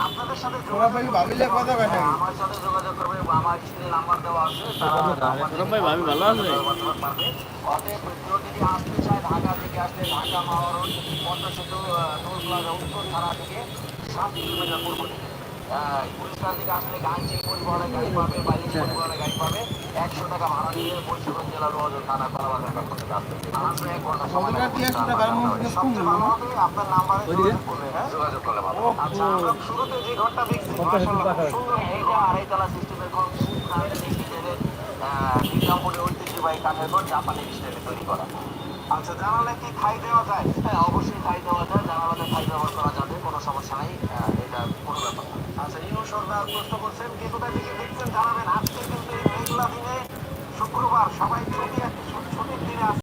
আপনাদের সাথে? আমার সাথে যোগাযোগ করবে আমার নাম্বার দেওয়া আছে নাম্বার ভাই ভাবি ভালো আছে যোগাযোগ করবে। অতএব কেউ যদি আসতে চায় ঢাকা থেকে আসলে ঢাকা মহারণ পদ্মা সেতু আহ, টোল প্লাজা উত্তর থানা থেকে সাত কিলোমিটার পূর্ব দিকে আহ, থেকে আসলে গাড়ি পরিবহনের গাড়ি পাবে বাইরে পরিবহনের গাড়ি পাবে একশো টাকা ভাড়া নিয়ে বরিশাল জেলা লোহাজোর থানা কলাবাজার পক্ষ থেকে আসবে আসবে এক ঘণ্টা সময় সবচেয়ে ভালো হবে আপনার নাম্বারে যোগাযোগ করলে, ভালো আচ্ছা শুরুতে যে ঘরটা দেখছি সুন্দর এইটা আড়াইতলা সিস্টেমের ঘর ঐতিহ্যবাহী কাঠের ঘর জাপানি স্টাইলে তৈরি করা আচ্ছা জানালে কি খাই দেওয়া যায়? হ্যাঁ অবশ্যই খাই দেওয়া যায়। জানালাতে খাই ব্যবহার করা যাবে কোনো সমস্যা নাই। কিশোররা প্রশ্ন করছেন। কে কোথায় জানাবেন। আজকে কিন্তু এই মেঘলা দিনে শুক্রবার সবাই ছুটি ছুটির দিনে